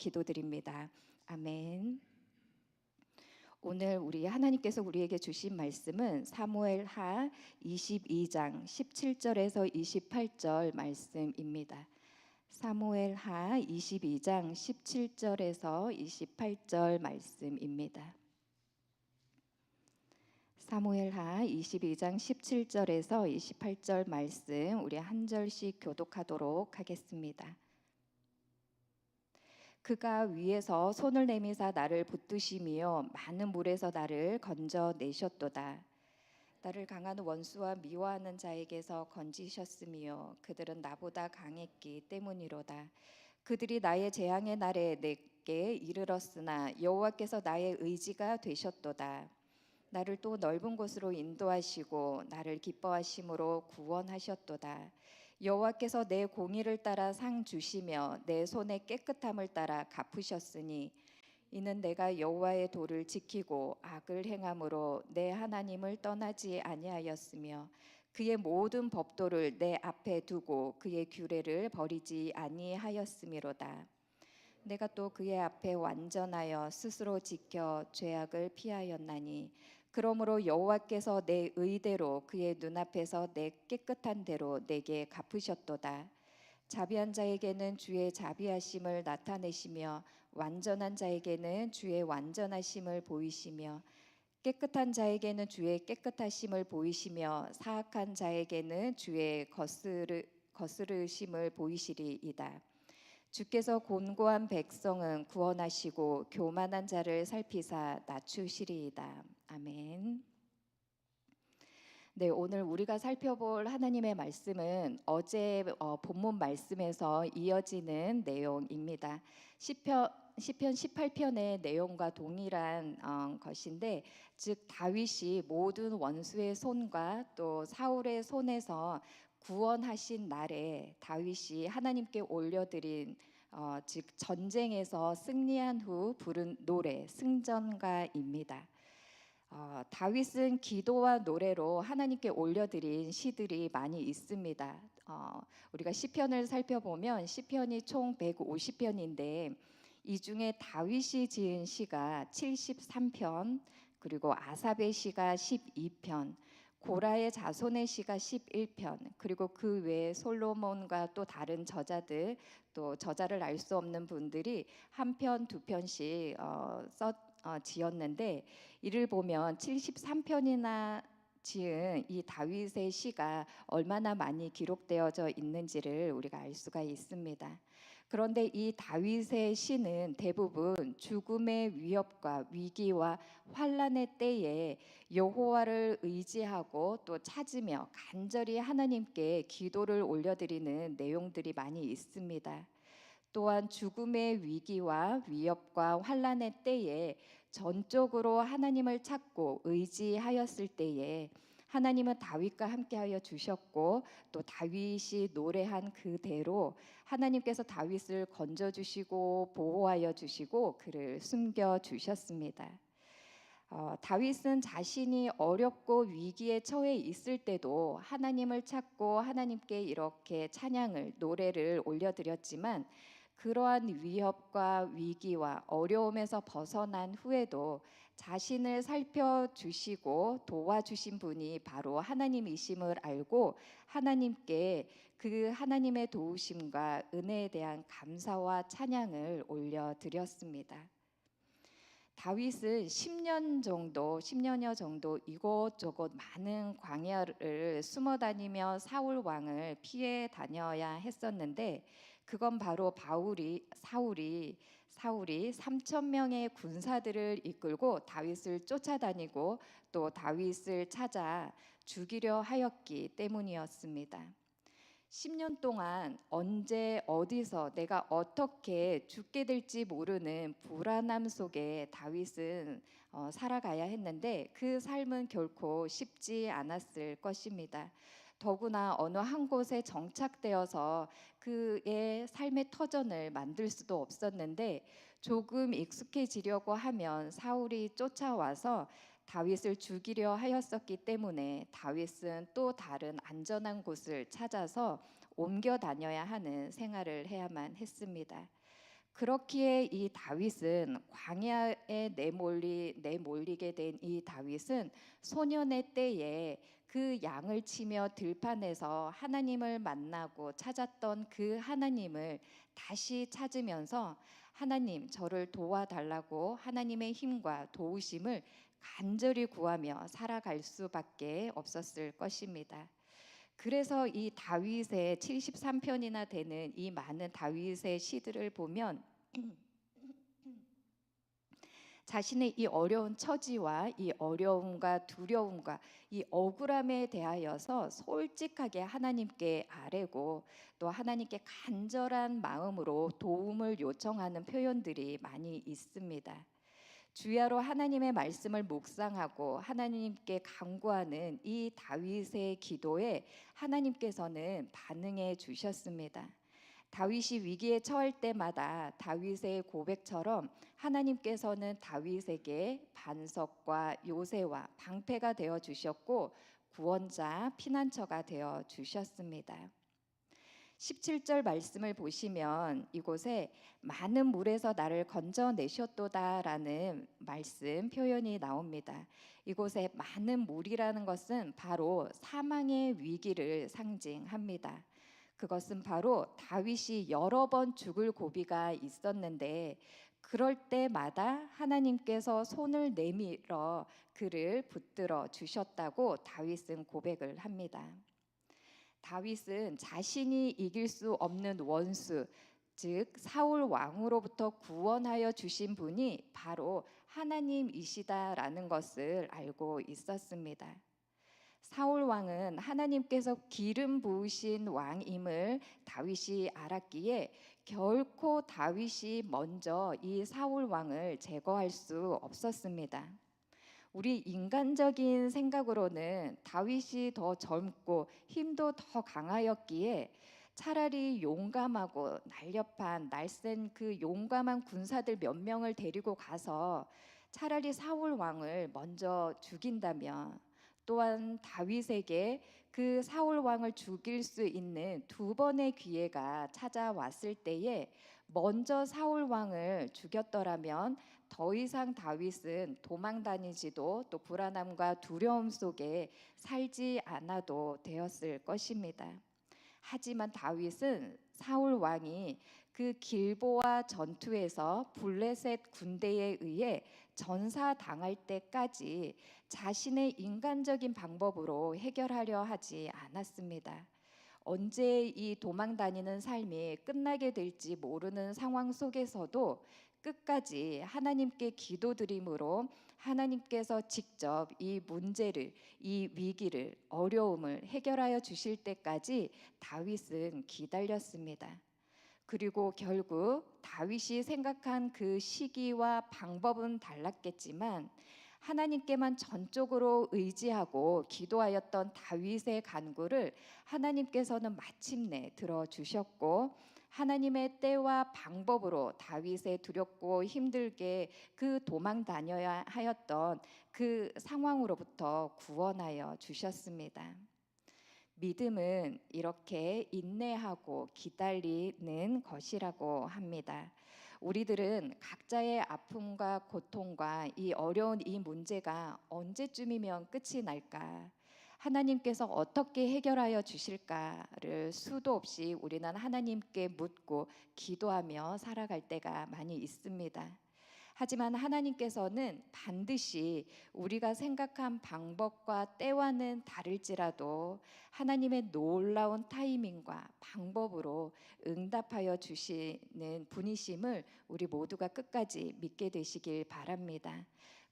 기도드립니다. 아멘. 오늘 우리 하나님께서 우리에게 주신 말씀은 사무엘 하 22장 17절에서 28절 말씀입니다. 사무엘 하 22장 17절에서 28절 말씀입니다. 사무엘 하 22장 17절에서 28절 말씀 우리 한 절씩 교독하도록 하겠습니다. 그가 위에서 손을 내미사 나를 붙드시며 많은 물에서 나를 건져 내셨도다. 나를 강한 원수와 미워하는 자에게서 건지셨으며 그들은 나보다 강했기 때문이로다. 그들이 나의 재앙의 날에 내게 이르렀으나 여호와께서 나의 의지가 되셨도다. 나를 또 넓은 곳으로 인도하시고 나를 기뻐하심으로 구원하셨도다. 여호와께서 내 공의를 따라 상 주시며 내 손의 깨끗함을 따라 갚으셨으니 이는 내가 여호와의 도를 지키고 악을 행함으로 내 하나님을 떠나지 아니하였으며 그의 모든 법도를 내 앞에 두고 그의 규례를 버리지 아니하였음이로다. 내가 또 그의 앞에 완전하여 스스로 지켜 죄악을 피하였나니 그러므로 여호와께서 내 의대로 그의 눈앞에서 내 깨끗한 대로 내게 갚으셨도다. 자비한 자에게는 주의 자비하심을 나타내시며 완전한 자에게는 주의 완전하심을 보이시며 깨끗한 자에게는 주의 깨끗하심을 보이시며 사악한 자에게는 주의 거스르, 거스르심을 보이시리이다. 주께서 곤고한 백성은 구원하시고 교만한 자를 살피사 낮추시리이다. 아멘. 네, 오늘 우리가 살펴볼 하나님의 말씀은 어제 어, 본문 말씀에서 이어지는 내용입니다. 시편 시편 18편의 내용과 동일한 어, 것인데 즉 다윗이 모든 원수의 손과 또 사울의 손에서 구원하신 날에 다윗이 하나님께 올려드린 어, 즉 전쟁에서 승리한 후 부른 노래 승전가입니다. 어, 다윗은 기도와 노래로 하나님께 올려드린 시들이 많이 있습니다. 어, 우리가 시편을 살펴보면 시편이 총 150편인데 이 중에 다윗이 지은 시가 73편, 그리고 아삽의 시가 12편, 고라의 자손의 시가 11편 그리고 그 외에 솔로몬과 또 다른 저자들 또 저자를 알 수 없는 분들이 한 편 두 편씩 어, 써 어, 지었는데 이를 보면 73편이나 지은 이 다윗의 시가 얼마나 많이 기록되어져 있는지를 우리가 알 수가 있습니다. 그런데 이 다윗의 시는 대부분 죽음의 위협과 위기와 환란의 때에 여호와를 의지하고 또 찾으며 간절히 하나님께 기도를 올려드리는 내용들이 많이 있습니다. 또한 죽음의 위기와 위협과 환란의 때에 전적으로 하나님을 찾고 의지하였을 때에 하나님은 다윗과 함께하여 주셨고 또 다윗이 노래한 그대로 하나님께서 다윗을 건져 주시고 보호하여 주시고 그를 숨겨 주셨습니다. 어, 다윗은 자신이 어렵고 위기에 처해 있을 때도 하나님을 찾고 하나님께 이렇게 찬양을 노래를 올려드렸지만 그러한 위협과 위기와 어려움에서 벗어난 후에도 자신을 살펴주시고 도와주신 분이 바로 하나님이심을 알고 하나님께 그 하나님의 도우심과 은혜에 대한 감사와 찬양을 올려드렸습니다. 다윗은 10년 정도, 10년여 정도 이곳저곳 많은 광야를 숨어 다니며 사울 왕을 피해 다녀야 했었는데 그건 바로 바울이 사울이 사울이 3천 명의 군사들을 이끌고 다윗을 쫓아다니고 또 다윗을 찾아 죽이려 하였기 때문이었습니다. 10년 동안 언제 어디서 내가 어떻게 죽게 될지 모르는 불안함 속에 다윗은 어, 살아가야 했는데 그 삶은 결코 쉽지 않았을 것입니다. 더구나 어느 한 곳에 정착되어서 그의 삶의 터전을 만들 수도 없었는데 조금 익숙해지려고 하면 사울이 쫓아와서 다윗을 죽이려 하였었기 때문에 다윗은 또 다른 안전한 곳을 찾아서 옮겨 다녀야 하는 생활을 해야만 했습니다. 그렇기에 이 다윗은 광야에 내몰리 내몰리게 된 이 다윗은 소년의 때에 그 양을 치며 들판에서 하나님을 만나고 찾았던 그 하나님을 다시 찾으면서 하나님 저를 도와달라고 하나님의 힘과 도우심을 간절히 구하며 살아갈 수밖에 없었을 것입니다. 그래서 이 다윗의 73편이나 되는 이 많은 다윗의 시들을 보면 자신의 이 어려운 처지와 이 어려움과 두려움과 이 억울함에 대하여서 솔직하게 하나님께 아뢰고 또 하나님께 간절한 마음으로 도움을 요청하는 표현들이 많이 있습니다. 주야로 하나님의 말씀을 묵상하고 하나님께 간구하는 이 다윗의 기도에 하나님께서는 반응해 주셨습니다. 다윗이 위기에 처할 때마다 다윗의 고백처럼 하나님께서는 다윗에게 반석과 요새와 방패가 되어 주셨고 구원자 피난처가 되어 주셨습니다. 17절 말씀을 보시면 이곳에 많은 물에서 나를 건져내셨도다라는 말씀 표현이 나옵니다. 이곳에 많은 물이라는 것은 바로 사망의 위기를 상징합니다. 그것은 바로 다윗이 여러 번 죽을 고비가 있었는데 그럴 때마다 하나님께서 손을 내밀어 그를 붙들어 주셨다고 다윗은 고백을 합니다. 다윗은 자신이 이길 수 없는 원수, 즉 사울 왕으로부터 구원하여 주신 분이 바로 하나님이시다라는 것을 알고 있었습니다. 사울 왕은 하나님께서 기름 부으신 왕임을 다윗이 알았기에 결코 다윗이 먼저 이 사울 왕을 제거할 수 없었습니다. 우리 인간적인 생각으로는 다윗이 더 젊고 힘도 더 강하였기에 차라리 용감하고 날렵한 날쌘 그 용감한 군사들 몇 명을 데리고 가서 차라리 사울 왕을 먼저 죽인다면 또한 다윗에게 그 사울 왕을 죽일 수 있는 두 번의 기회가 찾아왔을 때에 먼저 사울 왕을 죽였더라면 더 이상 다윗은 도망 다니지도 또 불안함과 두려움 속에 살지 않아도 되었을 것입니다. 하지만 다윗은 사울 왕이 그 길보아 전투에서 블레셋 군대에 의해 전사 당할 때까지 자신의 인간적인 방법으로 해결하려 하지 않았습니다. 언제 이 도망 다니는 삶이 끝나게 될지 모르는 상황 속에서도 끝까지 하나님께 기도드림으로 하나님께서 직접 이 문제를 이 위기를 어려움을 해결하여 주실 때까지 다윗은 기다렸습니다. 그리고 결국 다윗이 생각한 그 시기와 방법은 달랐겠지만 하나님께만 전적으로 의지하고 기도하였던 다윗의 간구를 하나님께서는 마침내 들어주셨고 하나님의 때와 방법으로 다윗의 두렵고 힘들게 그 도망 다녀야 하였던 그 상황으로부터 구원하여 주셨습니다. 믿음은 이렇게 인내하고 기다리는 것이라고 합니다. 우리들은 각자의 아픔과 고통과 이 어려운 이 문제가 언제쯤이면 끝이 날까? 하나님께서 어떻게 해결하여 주실까를 수도 없이 우리는 하나님께 묻고 기도하며 살아갈 때가 많이 있습니다. 하지만 하나님께서는 반드시 우리가 생각한 방법과 때와는 다를지라도 하나님의 놀라운 타이밍과 방법으로 응답하여 주시는 분이심을 우리 모두가 끝까지 믿게 되시길 바랍니다.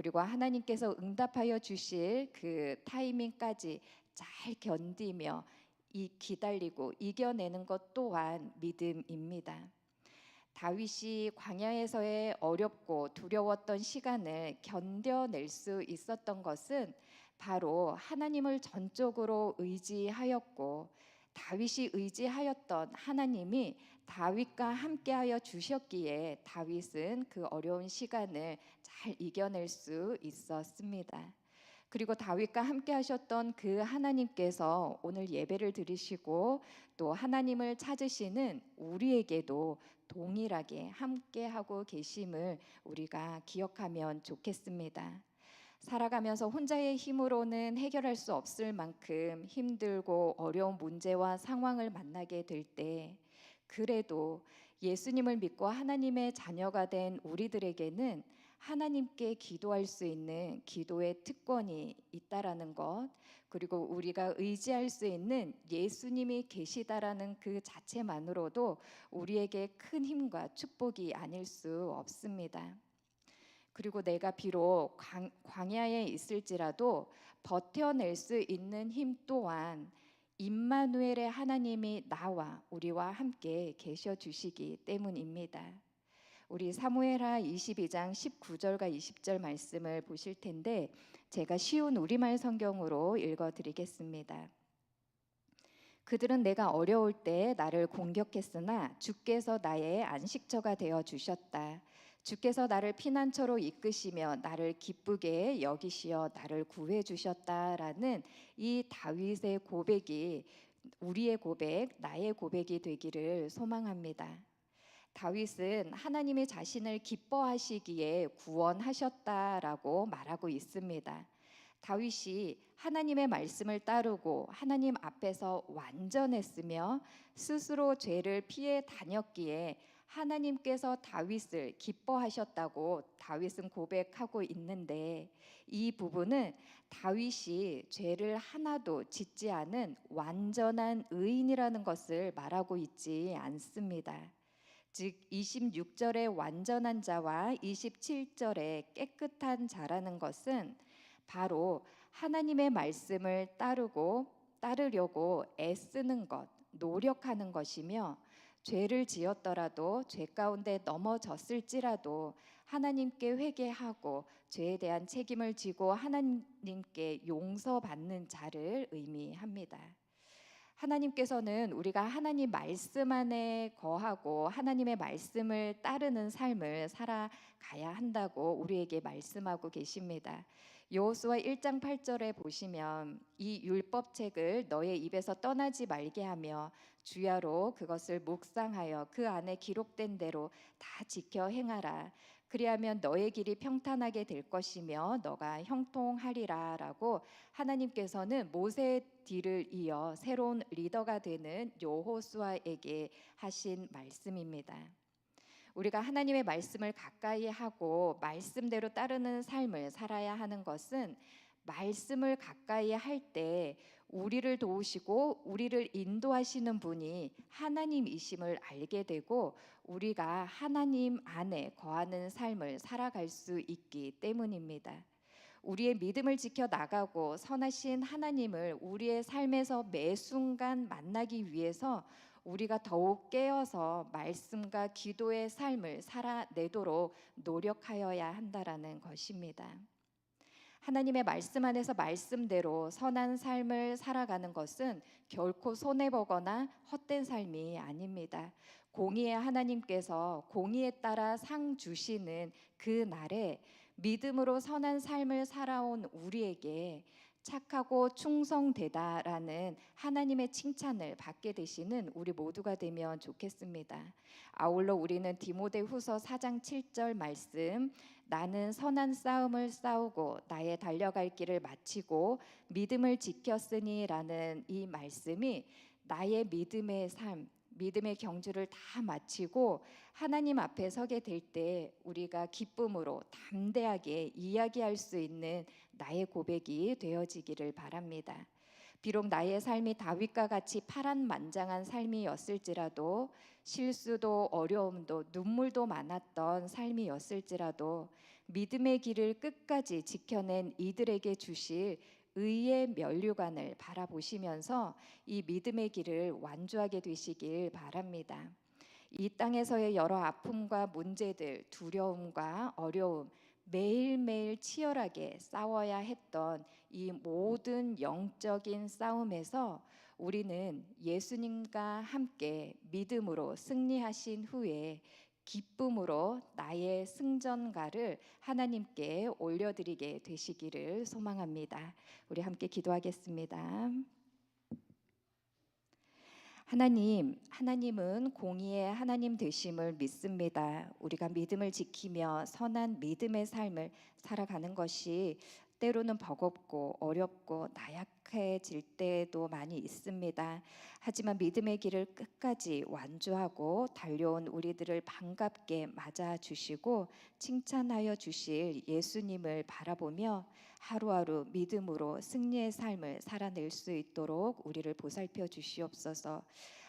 그리고 하나님께서 응답하여 주실 그 타이밍까지 잘 견디며 이 기다리고 이겨내는 것 또한 믿음입니다. 다윗이 광야에서의 어렵고 두려웠던 시간을 견뎌낼 수 있었던 것은 바로 하나님을 전적으로 의지하였고 다윗이 의지하였던 하나님이 다윗과 함께하여 주셨기에 다윗은 그 어려운 시간을 잘 이겨낼 수 있었습니다. 그리고 다윗과 함께 하셨던 그 하나님께서 오늘 예배를 드리시고 또 하나님을 찾으시는 우리에게도 동일하게 함께 하고 계심을 우리가 기억하면 좋겠습니다. 살아가면서 혼자의 힘으로는 해결할 수 없을 만큼 힘들고 어려운 문제와 상황을 만나게 될 때, 그래도 예수님을 믿고 하나님의 자녀가 된 우리들에게는 하나님께 기도할 수 있는 기도의 특권이 있다라는 것, 그리고 우리가 의지할 수 있는 예수님이 계시다라는 그 자체만으로도 우리에게 큰 힘과 축복이 아닐 수 없습니다. 그리고 내가 비록 광, 광야에 있을지라도 버텨낼 수 있는 힘 또한 임마누엘의 하나님이 나와 우리와 함께 계셔 주시기 때문입니다. 우리 사무엘하 22장 19절과 20절 말씀을 보실 텐데 제가 쉬운 우리말 성경으로 읽어 드리겠습니다. 그들은 내가 어려울 때 나를 공격했으나 주께서 나의 안식처가 되어 주셨다. 주께서 나를 피난처로 이끄시며 나를 기쁘게 여기시어 나를 구해 주셨다라는 이 다윗의 고백이 우리의 고백, 나의 고백이 되기를 소망합니다. 다윗은 하나님이 자신을 기뻐하시기에 구원하셨다라고 말하고 있습니다. 다윗이 하나님의 말씀을 따르고 하나님 앞에서 완전했으며 스스로 죄를 피해 다녔기에 하나님께서 다윗을 기뻐하셨다고 다윗은 고백하고 있는데 이 부분은 다윗이 죄를 하나도 짓지 않은 완전한 의인이라는 것을 말하고 있지 않습니다. 즉 26절의 완전한 자와 27절의 깨끗한 자라는 것은 바로 하나님의 말씀을 따르고 따르려고 애쓰는 것, 노력하는 것이며 죄를 지었더라도 죄 가운데 넘어졌을지라도 하나님께 회개하고 죄에 대한 책임을 지고 하나님께 용서받는 자를 의미합니다. 하나님께서는 우리가 하나님 말씀 안에 거하고 하나님의 말씀을 따르는 삶을 살아가야 한다고 우리에게 말씀하고 계십니다. 여호수아 1장 8절에 보시면 이 율법책을 너의 입에서 떠나지 말게 하며 주야로 그것을 묵상하여 그 안에 기록된 대로 다 지켜 행하라. 그리하면 너의 길이 평탄하게 될 것이며 너가 형통하리라라고 하나님께서는 모세의 뒤를 이어 새로운 리더가 되는 여호수아에게 하신 말씀입니다. 우리가 하나님의 말씀을 가까이 하고 말씀대로 따르는 삶을 살아야 하는 것은 말씀을 가까이 할 때 우리를 도우시고 우리를 인도하시는 분이 하나님이심을 알게 되고 우리가 하나님 안에 거하는 삶을 살아갈 수 있기 때문입니다. 우리의 믿음을 지켜 나가고 선하신 하나님을 우리의 삶에서 매 순간 만나기 위해서 우리가 더욱 깨어서 말씀과 기도의 삶을 살아내도록 노력하여야 한다라는 것입니다. 하나님의 말씀 안에서 말씀대로 선한 삶을 살아가는 것은 결코 손해보거나 헛된 삶이 아닙니다. 공의의 하나님께서 공의에 따라 상 주시는 그 날에 믿음으로 선한 삶을 살아온 우리에게 착하고 충성되다라는 하나님의 칭찬을 받게 되시는 우리 모두가 되면 좋겠습니다. 아울러 우리는 디모데후서 4장 7절 말씀 나는 선한 싸움을 싸우고 나의 달려갈 길을 마치고 믿음을 지켰으니라는 이 말씀이 나의 믿음의 삶 믿음의 경주를 다 마치고 하나님 앞에 서게 될 때 우리가 기쁨으로 담대하게 이야기할 수 있는 나의 고백이 되어지기를 바랍니다. 비록 나의 삶이 다윗과 같이 파란만장한 삶이었을지라도 실수도 어려움도 눈물도 많았던 삶이었을지라도 믿음의 길을 끝까지 지켜낸 이들에게 주실 의의 면류관을 바라보시면서 이 믿음의 길을 완주하게 되시길 바랍니다. 이 땅에서의 여러 아픔과 문제들, 두려움과 어려움, 매일매일 치열하게 싸워야 했던 이 모든 영적인 싸움에서 우리는 예수님과 함께 믿음으로 승리하신 후에 기쁨으로 나의 승전가를 하나님께 올려드리게 되시기를 소망합니다. 우리 함께 기도하겠습니다. 하나님, 하나님은 공의의 하나님 되심을 믿습니다. 우리가 믿음을 지키며 선한 믿음의 삶을 살아가는 것이 때로는 버겁고 어렵고 나약해질 때도 많이 있습니다. 하지만 믿음의 길을 끝까지 완주하고 달려온 우리들을 반갑게 맞아 주시고 칭찬하여 주실 예수님을 바라보며 하루하루 믿음으로 승리의 삶을 살아낼 수 있도록 우리를 보살펴 주시옵소서.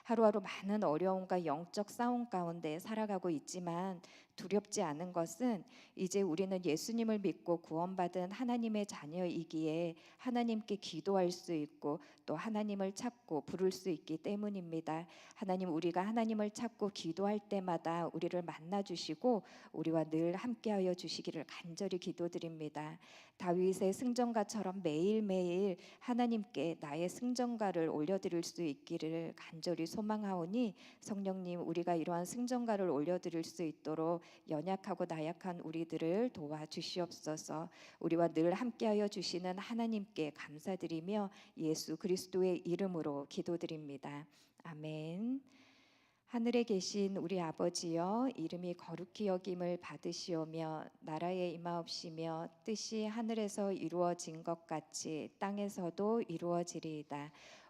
하루하루 많은 어려움과 영적 싸움 가운데 살아가고 있지만 두렵지 않은 것은 이제 우리는 예수님을 믿고 구원받은 하나님의 자녀이기에 하나님께 기도할 수 있고 또 하나님을 찾고 부를 수 있기 때문입니다. 하나님 우리가 하나님을 찾고 기도할 때마다 우리를 만나 주시고 우리와 늘 함께하여 주시기를 간절히 기도드립니다. 다윗의 승전가처럼 매일매일 하나님께 나의 승전가를 올려드릴 수 있기를 간절히 소망하오니 성령님 우리가 이러한 승전가를 올려드릴 수 있도록 연약하고 나약한 우리 들을 도와 주시옵소서. 우리와 늘 함께하여 주시는 하나님께 감사드리며 예수 그리스도의 이름으로 기도드립니다. 아멘. 하늘에 계신 우리 아버지여 이름이 거룩히 여김을 받으시오며 나라에 임하옵시며 뜻이 하늘에서 이루어진 것 같이 땅에서도 이루어지리이다.